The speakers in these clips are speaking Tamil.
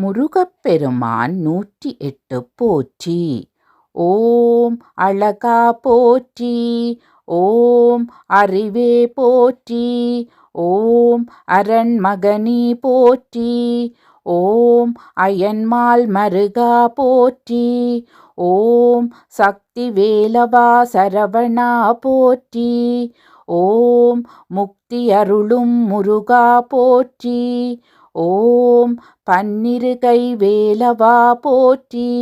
முருகப்பெருமான் நூற்றி எட்டு போற்றி. ஓம் அழகா போற்றி. ஓம் அறிவே போற்றி. ஓம் அரண்மகனி போற்றி. ஓம் அயன்மால் மருகா போற்றி. ஓம் சக்தி வேலவா சரவணா போற்றி. ஓம் முக்தி அருளும் முருகா போற்றி. ஓம் பன்னிரு கை வேலவா போற்றி.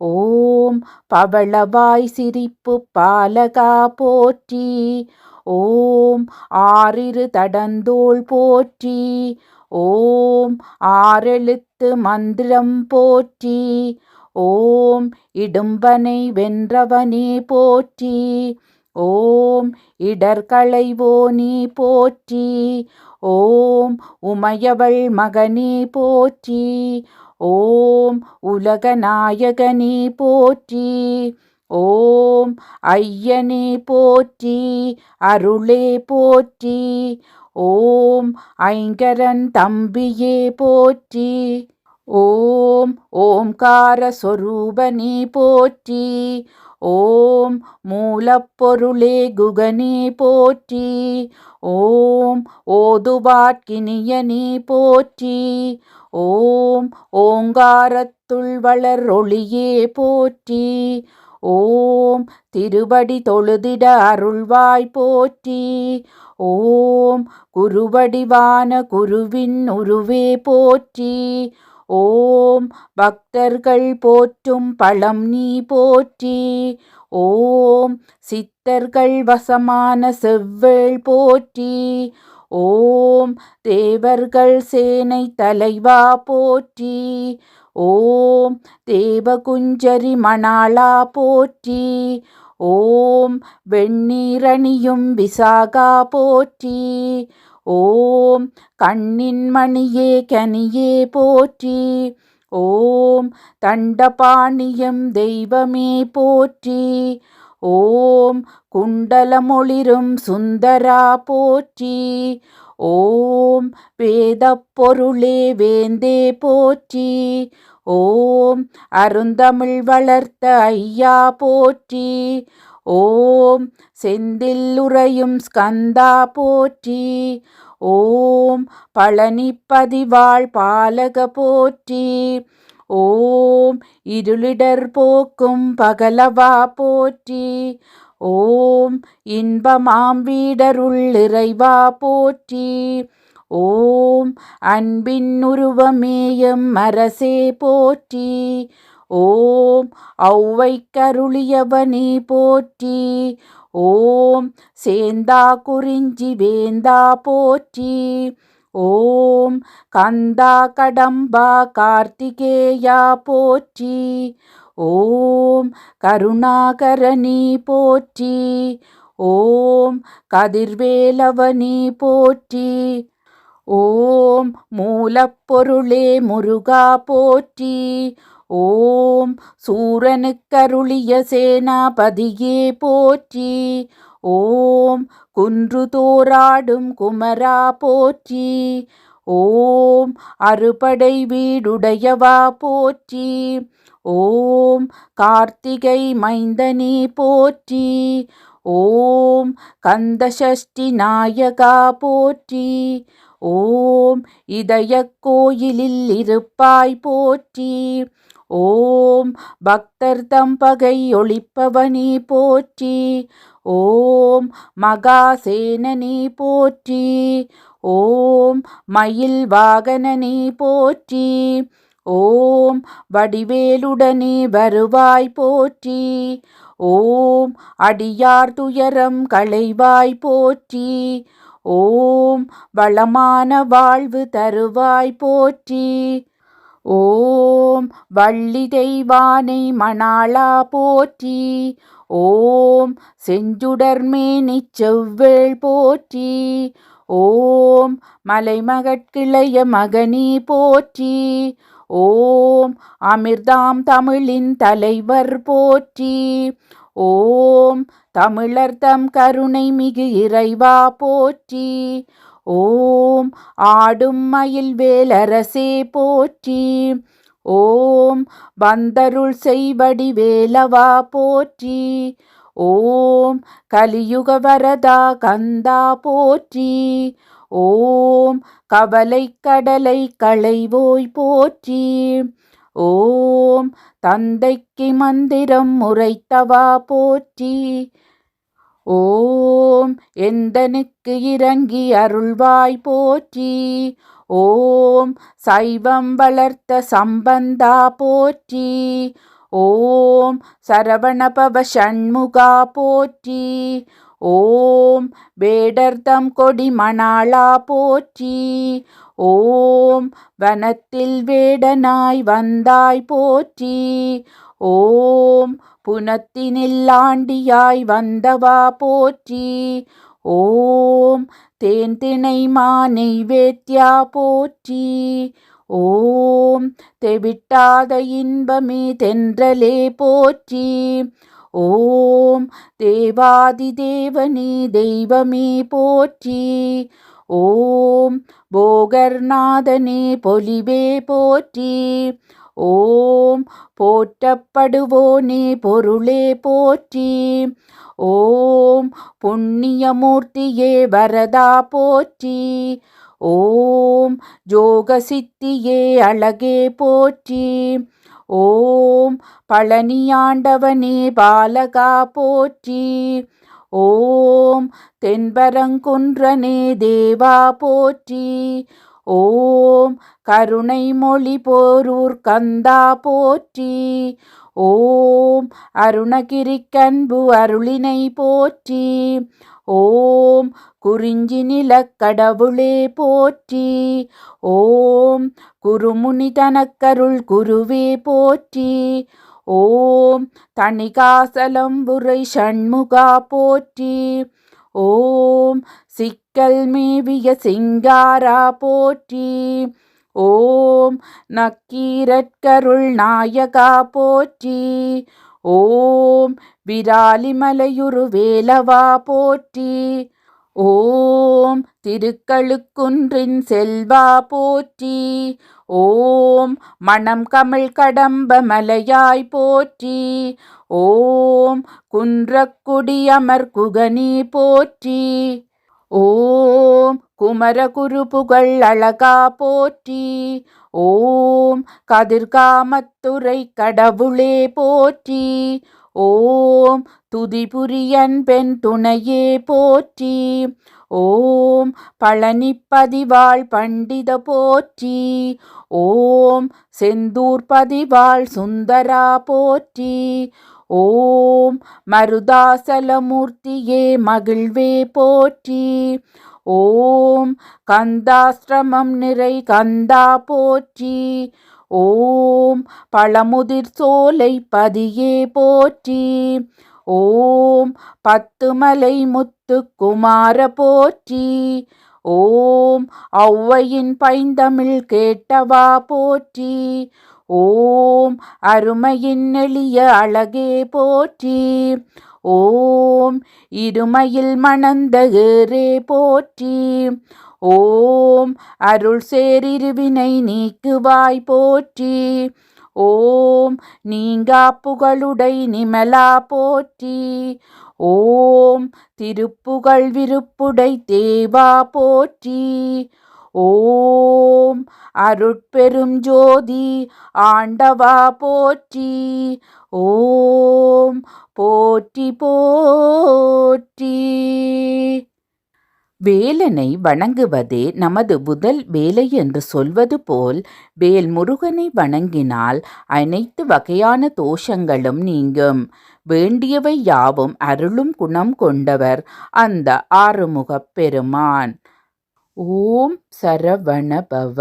ஓம் பவளவாய் சிரிப்பு பாலகா போற்றி. ஓம் ஆறிரு தடந்தோள் போற்றி. ஓம் ஆறெழுத்து மந்திரம் போற்றி. ஓம் இடும்பனை வென்றவனே போற்றி. ஓம் இடர்களைவோனி போற்றி. ஓம் உமையவள் மகனே போற்றி. ஓம் உலக நாயகனே போற்றி. ஓம் ஐயனே போற்றி. அருளே போற்றி. ஓம் ஐங்கரன் தம்பியே போற்றி. ஓம் ஓம்கார சொரூபனே போற்றி. ஓம் மூலப்பொருளே குகனே போற்றி. ஓம் ஓதுவாட்கினியனே போற்றி. ஓம் ஓங்காரத்துள் வளர் ஒளியே போற்றி. ஓம் திருவடி தொழுதிட அருள்வாய் போற்றி. ஓம் குருவடிவான குருவின் உருவே போற்றி. ஓம் பக்தர்கள் போற்றும் பழம் நீ போற்றி. ஓம் சித்தர்கள் வசமான செவ்வேள் போற்றி. ஓம் தேவர்கள் சேனை தலைவா போற்றி. ஓம் தேவகுஞ்சரி மணாளா போற்றி. ஓம் வெண்ணீரணியும் விசாகா போற்றி. ஓம் கண்ணின் மணியே கனியே போற்றி. ஓம் தண்டபாணியம் தெய்வமே போற்றி. ஓம் குண்டலமொளிரும் சுந்தரா போற்றி. ஓம் வேதப்பொருளே வேந்தே போற்றி. ஓம் அருந்தமிழ் வளர்த்த ஐயா போற்றி. ஓம் செந்தில்லுறையும் ஸ்கந்தா போற்றி. ஓம் பழனிப்பதிவாள் பாலக போற்றி. ஓம் இருளிடர் போக்கும் பகலவா போற்றி. ஓம் இன்பமாம் வீடருள் இறைவா போற்றி. ஓம் அன்பின் உருவமேயம் அரசே போற்றி. ஓம் ஔவை கருளியவனே போற்றி. ஓம் சேந்தா குறிஞ்சி வேந்தா போற்றி. ஓம் கந்தா கடம்பா கார்த்திகேயா போற்றி. ஓம் கருணாகரணி போற்றி. ஓம் கதிர்வேலவனி போற்றி. ஓம் மூலப்பொருளே முருகா போற்றி. ஓம் சூரனுக்கருளிய சேனாபதியே போற்றி. ஓம் குன்று தோராடும் குமரா போற்றி. ஓம் அறுபடை வீடுடையவா போற்றி. ஓம் கார்த்திகை மைந்தனே போற்றி. ஓம் கந்தசஷ்டி நாயகா போற்றி. ஓம் இதய கோயிலில் இருப்பாய் போற்றி. ஓம் பக்தர் தம் பகை ஒழிப்பவனே போற்றி. ஓம் மகாசேனனே போற்றி. ஓம் மயில் வாகனனே போற்றி. ஓம் வடிவேலுடனே வருவாய் போற்றி. ஓம் அடியார் துயரம் களைவாய் போற்றி. ஓம் வளமான வாழ்வு தருவாய் போற்றி. ஓம் வள்ளி தெய்வானை மணாளா போற்றி. ஓம் செஞ்சுடர்மேனி செவ்வேள் போற்றி. ஓம் மலைமகட்கிளைய மகனி போற்றி. ஓம் அமிர்தாம் தமிழின் தலைவர் போற்றி. ஓம் தமிழர் தம் கருணை மிகு இறைவா போற்றி. ஓம் ஆடும் மயில் வேலரசே போற்றி. ஓம் வந்தருள் செய்வடி வேலவா போற்றி. ஓம் கலியுக வரதா கந்தா போற்றி. ஓம் கவலை கடலை களைவோய் போற்றி. ஓம் தந்தைக்கு மந்திரம் உரைத்தவா போற்றி. ஓம் எந்தனுக்கு இறங்கி அருள்வாய் போற்றி. ஓம் சைவம் வளர்த்த சம்பந்தா போற்றி. ஓம் சரவணபவ ஷண்முகா போற்றி. ஓம் வேடர்தம் கொடி மணாளா போற்றி. ஓம் வனத்தில் வேடனாய் வந்தாய் போற்றி. ஓம் புனத்தினில்லாண்டியாய் வந்தவா போற்றி. ஓம் தேன் திணை மானை வேத்யா போற்றி. ஓம் தெவிட்டாத இன்பமே தென்றலே போற்றி. ஓம் தேவாதி தேவனே தெய்வமே போற்றி. ஓம் போகர்நாதனே பொலிவே போற்றி. ஓம் போற்றப்படுவோனே பொருளே போற்றி. ஓம் புண்ணியமூர்த்தியே வரதா போற்றி. ஓம் ஜோகசித்தியே அழகே போற்றி. ஓம் பழனியாண்டவனே பாலகா போற்றி. ஓம் தென்பரங்குன்றனே தேவா போற்றி. ஓம் கருணை மொழி போரூர் கந்தா போற்றி. ஓம் அருணகிரிக்கன்பு அருளினை போற்றி. ஓம் குறிஞ்சி நிலக்கடவுளே போற்றி. ஓம் குருமுனி தனக்கருள் குருவே போற்றி. ஓம் தணிகாசலம்புரை சண்முகா போற்றி. ஓம் சிக்கல் மேவிய சிங்காரா போற்றி. ஓம் நக்கீரட்கருள் நாயகா போற்றி. ஓம் விராலிமலையுரு வேலவா போற்றி. ஓம் திருக்கழுக்குன்றின் செல்வா போற்றி. ஓம் மணம் கமிழ் கடம்ப மலையாய் போற்றி. ஓம் குன்றக்குடியமர் குகனி போற்றி. ஓம் குமரகுரு புகழ் அழகா போற்றி. ஓம் கதிர்காமத்துறை கடவுளே போற்றி. ஓம் துதிபுரியன் பெண் துணையே போற்றி. ஓம் பழனிப்பதிவாள் பண்டித போற்றி. ஓம் செந்தூர் பதிவாள் சுந்தரா போற்றி. ஓம் மருதாசலமூர்த்தியே மகிழ்வே போற்றி. ஓம் கந்தாஸ்திரமம் நிறை கந்தா போற்றி. ஓம் பழமுதிர் சோலை பதியே போற்றி. ஓம் பத்துமலை முத்து குமார போற்றி. ஓம் ஔவையின் பைந்தமிழ் கேட்டவா போற்றி. ஓம் அருமையின் எளிய அழகே போற்றி. ஓம் இருமையில் மணந்த ஏரே போற்றி. ஓம் அருள் சேரிருவினை நீக்குவாய் போற்றி. ஓம் நீங்கா புகழுடை நிமலா போற்றி. ஓம் திருப்புகழ் விருப்புடை தேவா போற்றி. ஓம் அருட்பெரும் ஜோதி ஆண்டவா போற்றி. ஓம் போற்றி போற்றி. வேலனை வணங்குவதே நமது முதல் வேலை என்று சொல்வது போல் வேல் முருகனை வணங்கினால் அனைத்து வகையான தோஷங்களும் நீங்கும். வேண்டியவை யாவும் அருளும் குணம் கொண்டவர் அந்த ஆறுமுகப் பெருமான். ஓம் சரவணபவ.